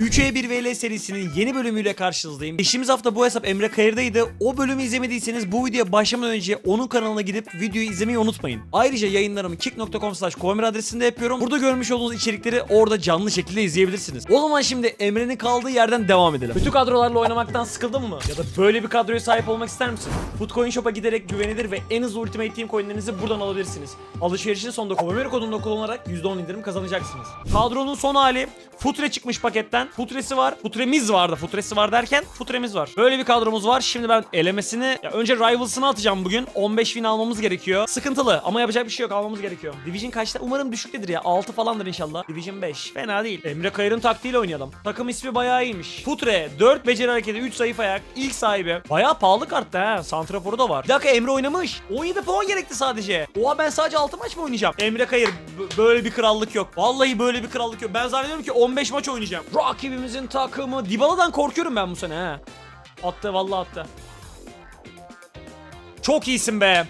3E1 VL serisinin yeni bölümüyle karşınızdayım. Geçtiğimiz hafta bu hesap Emre Kayır'daydı. O bölümü izlemediyseniz bu videoya başlamadan önce onun kanalına gidip videoyu izlemeyi unutmayın. Ayrıca yayınlarımı kick.com slash adresinde yapıyorum. Burada görmüş olduğunuz içerikleri orada canlı şekilde izleyebilirsiniz. O zaman şimdi Emre'nin kaldığı yerden devam edelim. Kötü kadrolarla oynamaktan sıkıldın mı? Ya da böyle bir kadroya sahip olmak ister misin? Footcoin Shop'a giderek güvenilir ve en hızlı Ultimate Team coinlerinizi buradan alabilirsiniz. Alışverişin sonunda Kovameri kodunu kullanarak %10 indirim kazanacaksınız. Kadronun son hali Futre çıkmış paketten. Futresi var. Futremiz vardı. Futresi var derken futremiz var. Böyle bir kadromuz var. Şimdi ben elemesini ya önce Rivals'ını atacağım bugün. 15 win almamız gerekiyor. Sıkıntılı ama yapacak bir şey yok. Almamız gerekiyor. Division kaçta? Umarım düşüktedir ya. 6 falandır inşallah. Division 5. Fena değil. Emre Kayır'ın taktiğiyle oynayalım. Takım ismi bayağı iyiymiş. Futre 4 beceri hareketi 3 zayıf ayak. ilk sahibi. Bayağı pahalı kartta ha. Santraforu da var. Bir dakika Emre oynamış. 17 puan gerekti sadece. Oha ben sadece 6 maç mı oynayacağım? Emre Kayır böyle bir krallık yok. Vallahi böyle bir krallık yok. Ben zannediyorum ki 15 maç oynayacağım. Rakibimizin takımı. Dybala'dan korkuyorum ben bu sene ha. Attı vallahi attı. Çok iyisin be.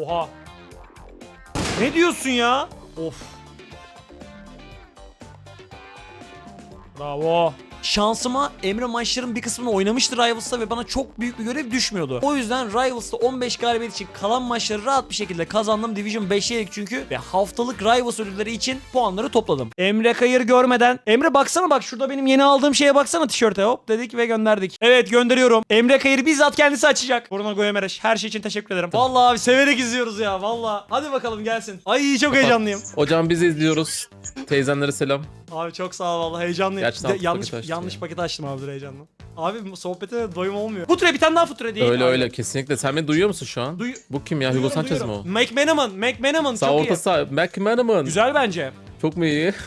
Oha. Ne diyorsun ya? Of. Bravo. Şansıma Emre maçların bir kısmını oynamıştı Rivals'ta ve bana çok büyük bir görev düşmüyordu. O yüzden Rivals'ta 15 galibiyet için kalan maçları rahat bir şekilde kazandım. Division 5'e çünkü ve haftalık Rivals ödülleri için puanları topladım. Emre Kayır görmeden Emre baksana bak şurada benim yeni aldığım şeye baksana tişörte hop dedik ve gönderdik. Evet gönderiyorum. Emre Kayır bizzat kendisi açacak. Bruno Goyemereş her şey için teşekkür ederim. Vallahi abi severek izliyoruz ya vallahi. Hadi bakalım gelsin. Ay çok heyecanlıyım. Hocam biz izliyoruz. Teyzenlere selam. Abi çok sağ ol vallahi heyecanlıyım. Gerçekten de yanlış açtın yanlış ya. paket açtım abi heyecanla. Abi sohbete doyum olmuyor. Futre bir tane daha futre değil. Öyle abi. öyle kesinlikle. Sen beni duyuyor musun şu an? Duy- Bu kim ya? Hugo Duyuyorum, Sanchez mi o? McManaman, McManaman Sağ çok orta iyi. sağ. McManaman. Güzel bence. Çok mu iyi?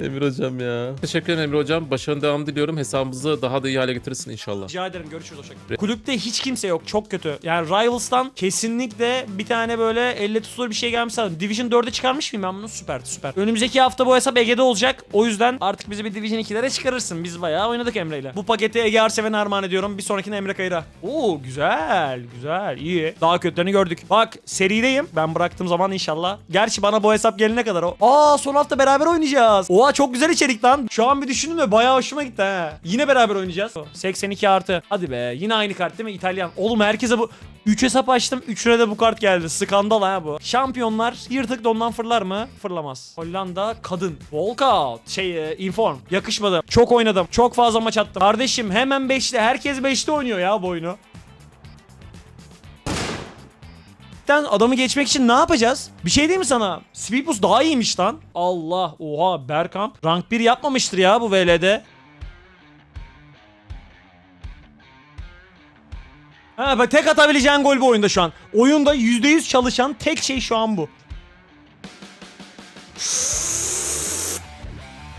Emir hocam ya. Teşekkür ederim Emir hocam. Başarının devamı diliyorum. Hesabımızı daha da iyi hale getirirsin inşallah. Rica ederim görüşürüz o şekilde. Kulüpte hiç kimse yok çok kötü. Yani Rivals'tan kesinlikle bir tane böyle elle tutulur bir şey gelmiş lazım. Division 4'e çıkarmış mıyım ben bunu? Süper süper. Önümüzdeki hafta bu hesap Ege'de olacak. O yüzden artık bizi bir Division 2'lere çıkarırsın. Biz bayağı oynadık Emre'yle. Bu paketi Ege Arseven'e armağan ediyorum. Bir sonrakine Emre Kayır'a. Oo güzel güzel iyi. Daha kötülerini gördük. Bak serideyim. Ben bıraktığım zaman inşallah. Gerçi bana bu hesap gelene kadar o. Aa son hafta beraber oynayacağız. Oha çok güzel içerik lan. Şu an bir düşündüm de bayağı hoşuma gitti ha. Yine beraber oynayacağız. 82 artı. Hadi be yine aynı kart değil mi? İtalyan. Oğlum herkese bu 3 hesap açtım. 3'üne de bu kart geldi. Skandal ha bu. Şampiyonlar yırtık dondan fırlar mı? Fırlamaz. Hollanda kadın. Walkout. Şey e, inform. Yakışmadı. Çok oynadım. Çok fazla maç attım. Kardeşim hemen 5'te. Herkes 5'te oynuyor ya bu oyunu. Gerçekten adamı geçmek için ne yapacağız? Bir şey değil mi sana? Sweepus daha iyiymiş lan. Allah oha Berkamp. Rank 1 yapmamıştır ya bu VL'de. Ha tek atabileceğin gol bu oyunda şu an. Oyunda %100 çalışan tek şey şu an bu.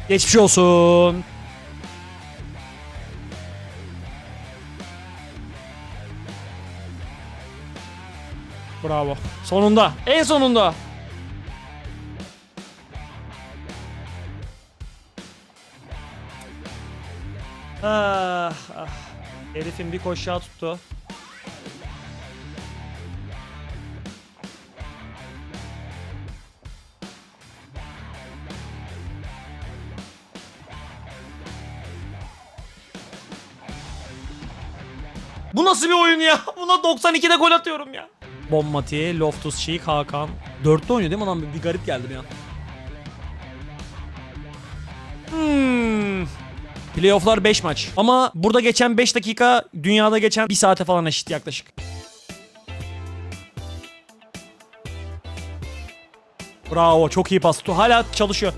Geçmiş olsun. Bravo. Sonunda. En sonunda. Ah, ah. Herifin bir koşağı tuttu. Bu nasıl bir oyun ya? Buna 92'de gol atıyorum ya. Bommati, Loftus Cheek, Hakan. Dörtte oynuyor değil mi? Bir, bir garip geldi bir an. Hmm. Playoff'lar 5 maç. Ama burada geçen 5 dakika dünyada geçen 1 saate falan eşit yaklaşık. Bravo çok iyi pas. Hala çalışıyor.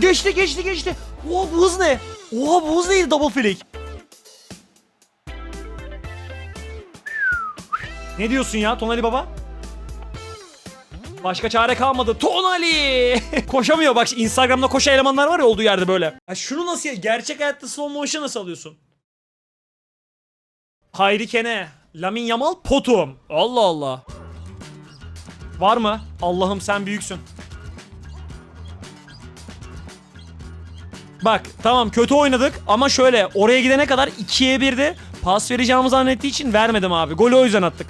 Geçti geçti geçti. Oha bu hız ne? Oha bu hız neydi double flick? Ne diyorsun ya Tonali baba? Başka çare kalmadı. Tonali! Koşamıyor bak Instagram'da koşan elemanlar var ya olduğu yerde böyle. Ya şunu nasıl? Gerçek hayatta slow motion nasıl alıyorsun? Hayri Kene. Lamin Yamal potum. Allah Allah. Var mı? Allah'ım sen büyüksün. Bak tamam kötü oynadık ama şöyle oraya gidene kadar 2'ye 1'di. Pas vereceğimi zannettiği için vermedim abi. Golü o yüzden attık.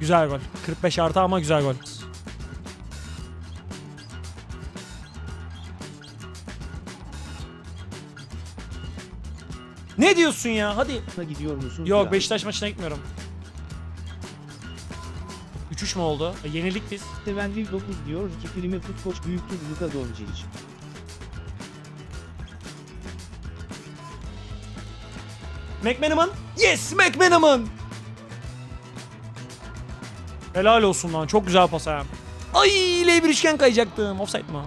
Güzel gol. 45 artı ama güzel gol. Ne diyorsun ya? Hadi. Gidiyor musunuz? Yok? Beşiktaş maçına gitmiyorum. 3-3 mü oldu? E, yenildik biz. Sevenli 9 diyor ki filmi futboç büyüktür Luka Doncic. McManaman. Yes McManaman. Helal olsun lan. Çok güzel pas ha. Ay L1 üçgen kayacaktım. Offside mı?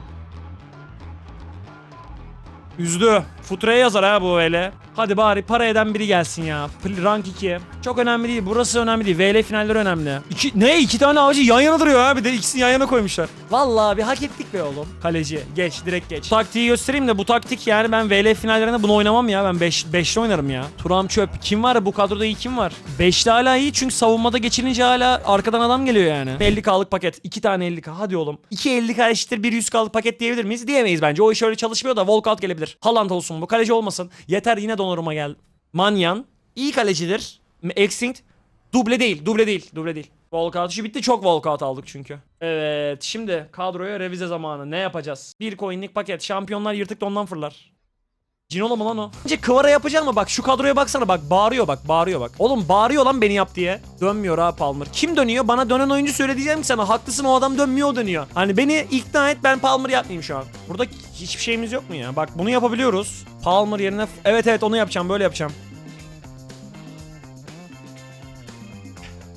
Üzdü. Futra'ya yazar ha bu öyle. Hadi bari para eden biri gelsin ya. Rank 2. Çok önemli değil. Burası önemli değil. VL finalleri önemli. İki, ne? iki tane avcı yan yana duruyor ha. Bir de ikisini yan yana koymuşlar. Vallahi bir hak ettik be oğlum. Kaleci. Geç. Direkt geç. Taktiği göstereyim de bu taktik yani ben VL finallerinde bunu oynamam ya. Ben 5 5'li oynarım ya. Turam çöp. Kim var bu kadroda iyi kim var? 5'li hala iyi çünkü savunmada geçilince hala arkadan adam geliyor yani. 50k'lık paket. 2 tane 50k. Hadi oğlum. 2 50k eşittir 1 100k'lık paket diyebilir miyiz? Diyemeyiz bence. O iş öyle çalışmıyor da walkout gelebilir. Haaland olsun bu. Kaleci olmasın. Yeter yine Donnarumm'a gel. Manyan. iyi kalecidir. Extinct. Duble değil. Duble değil. Duble değil. Walkout işi bitti. Çok walkout aldık çünkü. Evet. Şimdi kadroya revize zamanı. Ne yapacağız? Bir coinlik paket. Şampiyonlar yırtık da ondan fırlar. Cinolo mu lan o? Bence Kıvara yapacak mı? Bak şu kadroya baksana bak bağırıyor bak bağırıyor bak. Oğlum bağırıyor lan beni yap diye. Dönmüyor ha Palmer. Kim dönüyor? Bana dönen oyuncu söyle diyeceğim ki sana. Haklısın o adam dönmüyor o dönüyor. Hani beni ikna et ben Palmer yapmayayım şu an. Burada hiçbir şeyimiz yok mu ya? Bak bunu yapabiliyoruz. Palmer yerine... Evet evet onu yapacağım böyle yapacağım.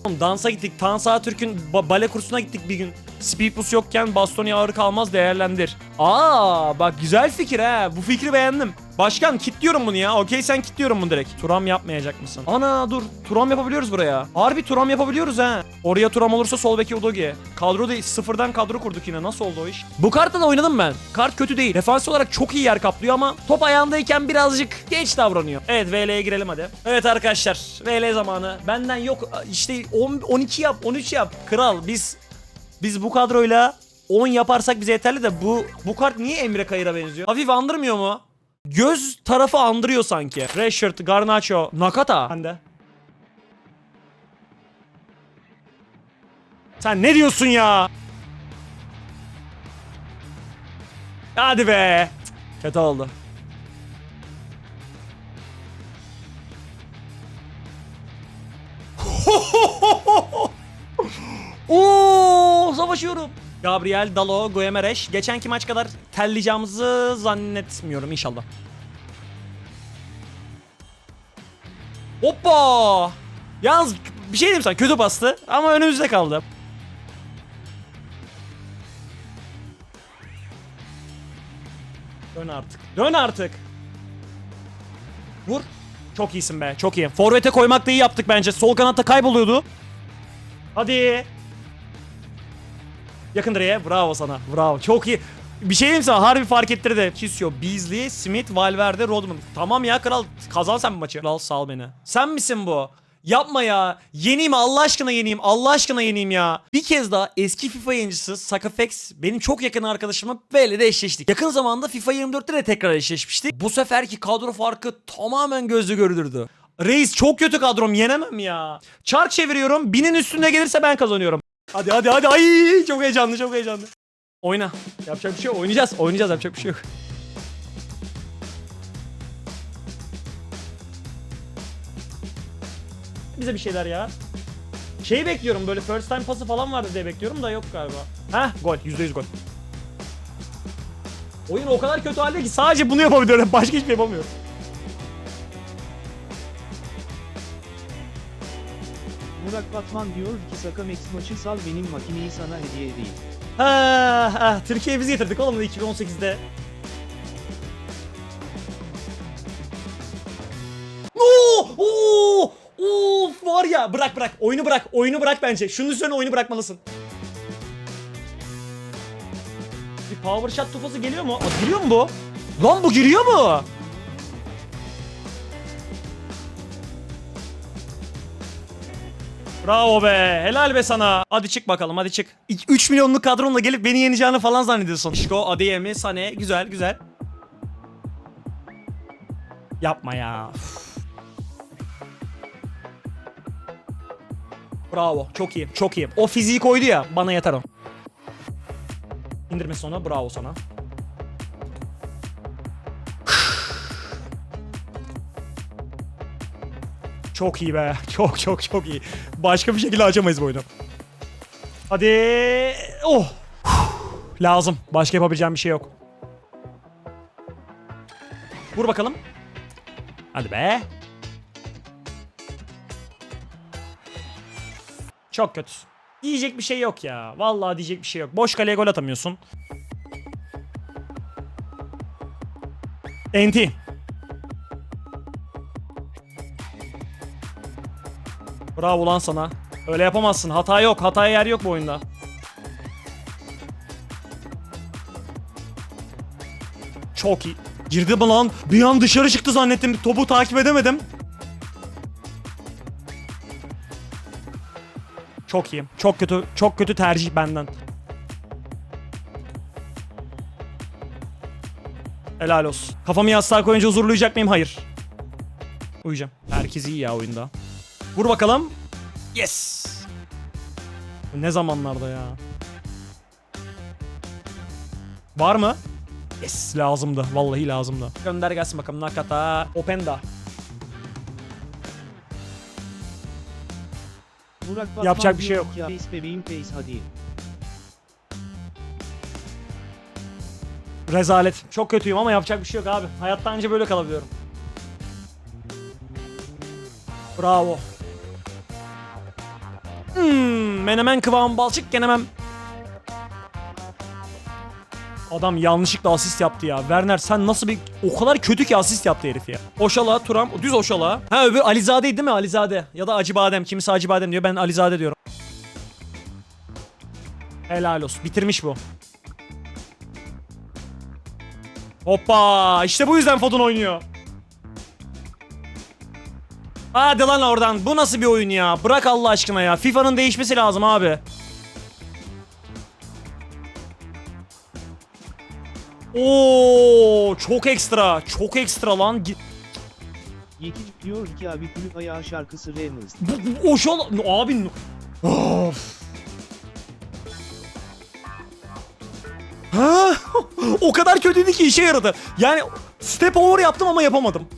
Oğlum dansa gittik. Tansa Türk'ün ba- bale kursuna gittik bir gün. Speed boost yokken Bastoni ağır kalmaz değerlendir. Aa bak güzel fikir ha. Bu fikri beğendim. Başkan kitliyorum bunu ya. Okey sen kitliyorum bunu direkt. Turam yapmayacak mısın? Ana dur. Turam yapabiliyoruz buraya. Harbi turam yapabiliyoruz ha. Oraya turam olursa sol beki Udogi. Kadro değil. Sıfırdan kadro kurduk yine. Nasıl oldu o iş? Bu kartla da oynadım ben. Kart kötü değil. Defans olarak çok iyi yer kaplıyor ama top ayağındayken birazcık geç davranıyor. Evet VL'ye girelim hadi. Evet arkadaşlar. VL zamanı. Benden yok işte 10, 12 yap 13 yap. Kral biz biz bu kadroyla 10 yaparsak bize yeterli de bu bu kart niye Emre Kayır'a benziyor? Hafif andırmıyor mu? Göz tarafı andırıyor sanki. Rashford, Garnacho, Nakata. Bende. Sen ne diyorsun ya? Hadi be. Cık, Kötü oldu. Oo, savaşıyorum. Gabriel, Dalo, Goyemereş. Geçenki maç kadar telleyeceğimizi zannetmiyorum inşallah. Hoppa! Yalnız bir şey diyeyim sana kötü bastı ama önümüzde kaldı. Dön artık. Dön artık. Vur. Çok iyisin be. Çok iyi. Forvet'e koymak da iyi yaptık bence. Sol kanatta kayboluyordu. Hadi. Yakın direğe. Bravo sana. Bravo. Çok iyi. Bir şey diyeyim sana harbi fark ettirdi. Kisio, Beasley, Smith, Valverde, Rodman. Tamam ya kral kazan sen bu maçı. Kral sal beni. Sen misin bu? Yapma ya. Yeneyim Allah aşkına yeneyim. Allah aşkına yeneyim ya. Bir kez daha eski FIFA yayıncısı Sakafex benim çok yakın arkadaşımla böyle de eşleştik. Yakın zamanda FIFA 24'te de tekrar eşleşmiştik. Bu seferki kadro farkı tamamen gözle görülürdü. Reis çok kötü kadrom yenemem ya. Çark çeviriyorum. Binin üstünde gelirse ben kazanıyorum. Hadi hadi hadi. Ay çok heyecanlı çok heyecanlı. Oyna. Yapacak bir şey yok. Oynayacağız. Oynayacağız yapacak bir şey yok. Bize bir şeyler ya. Şeyi bekliyorum böyle first time pası falan vardı diye bekliyorum da yok galiba. Heh gol %100 gol. Oyun o kadar kötü halde ki sadece bunu yapabiliyorum. Başka hiçbir şey yapamıyorum. Murat Batman diyor ki Saka Max maçı sal benim makineyi sana hediye edeyim. Ha, ha, Türkiye'ye biz getirdik oğlum 2018'de. Oo! Oo! Var ya bırak bırak oyunu bırak oyunu bırak bence. Şunun üzerine oyunu bırakmalısın. Bir power shot tufası geliyor mu? Aa, giriyor mu bu? Lan bu giriyor mu? Bravo be. Helal be sana. Hadi çık bakalım hadi çık. 3 milyonluk kadronla gelip beni yeneceğini falan zannediyorsun. Şiko, Adeyemi, Sane. Güzel güzel. Yapma ya. Bravo. Çok iyi. Çok iyi. O fiziği koydu ya. Bana yeter o. İndirme sonra. Bravo sana. Çok iyi be. Çok çok çok iyi. Başka bir şekilde açamayız bu oyunu. Hadi. Oh. Lazım. Başka yapabileceğim bir şey yok. Vur bakalım. Hadi be. Çok kötü. Diyecek bir şey yok ya. Vallahi diyecek bir şey yok. Boş kaleye gol atamıyorsun. Enti. Bravo lan sana. Öyle yapamazsın. Hata yok. Hataya yer yok bu oyunda. Çok iyi. Girdi mi lan? Bir an dışarı çıktı zannettim. Topu takip edemedim. Çok iyi. Çok kötü. Çok kötü tercih benden. Helal olsun. Kafamı yastığa koyunca huzurlayacak mıyım? Hayır. Uyuyacağım. Herkes iyi ya oyunda. Vur bakalım. Yes. Ne zamanlarda ya? Var mı? Yes lazımdı. Vallahi lazımdı. Gönder gelsin bakalım Nakata. Openda. Burak Batman Yapacak bir şey yok. ki, Pace bebeğim pace hadi. Rezalet. Çok kötüyüm ama yapacak bir şey yok abi. Hayatta anca böyle kalabiliyorum. Bravo. Hmm, menemen kıvamı balçık genemem. Adam yanlışlıkla asist yaptı ya. Werner sen nasıl bir... O kadar kötü ki asist yaptı herif ya. Oşala, Turam, düz Oşala. Ha öbür Alizade'ydi değil mi? Alizade. Ya da Acıbadem. Kimisi Acıbadem diyor. Ben Alizade diyorum. Helal olsun. Bitirmiş bu. Hoppa! İşte bu yüzden Fodun oynuyor. Hadi lan oradan. Bu nasıl bir oyun ya? Bırak Allah aşkına ya. FIFA'nın değişmesi lazım abi. Oo, çok ekstra. Çok ekstra lan. Gi- Yekic diyor ki abi kulüp ayağı şarkısı Reynolds. Bu, bu o şal... Abi... Of. Ha? o kadar kötüydü ki işe yaradı. Yani step over yaptım ama yapamadım.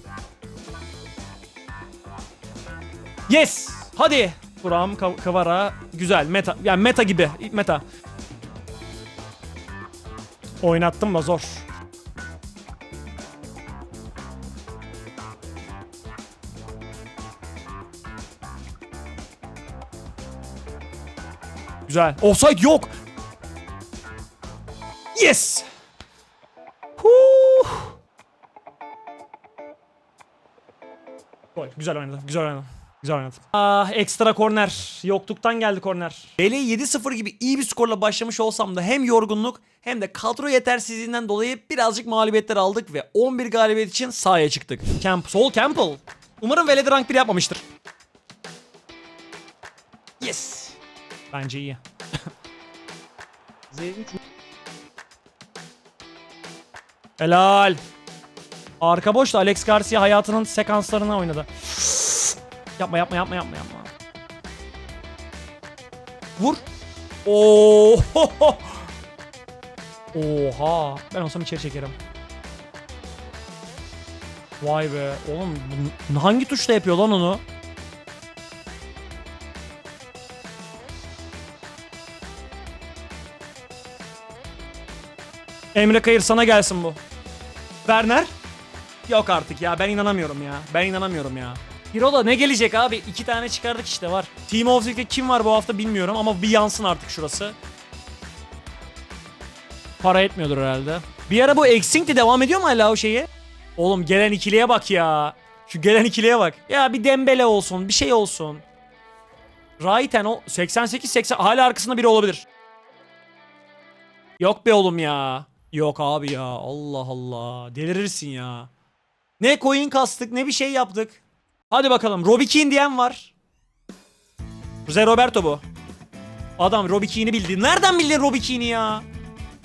Yes. Hadi. Buram Kav- Kavara güzel meta yani meta gibi meta. Oynattım da zor. Güzel. Offside yok. Yes. Huh. Güzel oynadı. Güzel oynadı. Güzel oynadı. Ah ekstra korner. Yokluktan geldi korner. BL 7-0 gibi iyi bir skorla başlamış olsam da hem yorgunluk hem de kadro yetersizliğinden dolayı birazcık mağlubiyetler aldık ve 11 galibiyet için sahaya çıktık. Camp, Sol Campbell. Umarım Veled rank 1 yapmamıştır. Yes. Bence iyi. Z3 Helal. Arka boşta Alex Garcia hayatının sekanslarına oynadı. Yapma yapma yapma yapma yapma. Vur. Oo. Oha. Ben olsam içeri çekerim. Vay be. Oğlum hangi tuşla yapıyor lan onu? Emre Kayır sana gelsin bu. Werner? Yok artık ya ben inanamıyorum ya. Ben inanamıyorum ya. Hirola ne gelecek abi? İki tane çıkardık işte var. Team of Week'te kim var bu hafta bilmiyorum ama bir yansın artık şurası. Para etmiyordur herhalde. Bir ara bu Extinct'te devam ediyor mu hala o şeyi? Oğlum gelen ikiliye bak ya. Şu gelen ikiliye bak. Ya bir Dembele olsun, bir şey olsun. Raiten o 88 80 hala arkasında biri olabilir. Yok be oğlum ya. Yok abi ya. Allah Allah. Delirirsin ya. Ne coin kastık ne bir şey yaptık. Hadi bakalım. Robbie Keane diyen var. Jose Roberto bu. Adam Robbie Keane'i bildi. Nereden bildin Robbie Keane'i ya?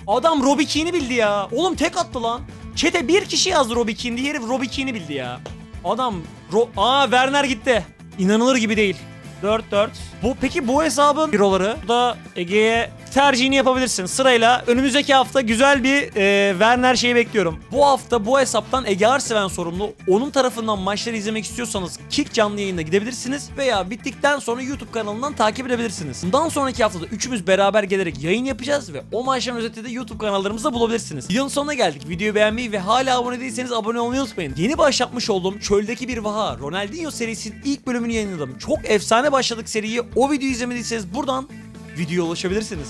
Adam Robbie Keane'i bildi ya. Oğlum tek attı lan. Çete bir kişi yazdı Robbie Keane diye herif Robbie Keane'i bildi ya. Adam Ro Aa Werner gitti. İnanılır gibi değil. 4-4. Bu peki bu hesabın hero'ları da Ege'ye tercihini yapabilirsin. Sırayla önümüzdeki hafta güzel bir e, Werner şeyi bekliyorum. Bu hafta bu hesaptan Ege Arseven sorumlu. Onun tarafından maçları izlemek istiyorsanız Kick canlı yayında gidebilirsiniz veya bittikten sonra YouTube kanalından takip edebilirsiniz. Bundan sonraki haftada üçümüz beraber gelerek yayın yapacağız ve o maçların özeti de YouTube kanallarımızda bulabilirsiniz. Videonun sonuna geldik. Videoyu beğenmeyi ve hala abone değilseniz abone olmayı unutmayın. Yeni başlatmış olduğum Çöldeki Bir Vaha Ronaldinho serisinin ilk bölümünü yayınladım. Çok efsane başladık seriyi. O videoyu izlemediyseniz buradan videoya ulaşabilirsiniz.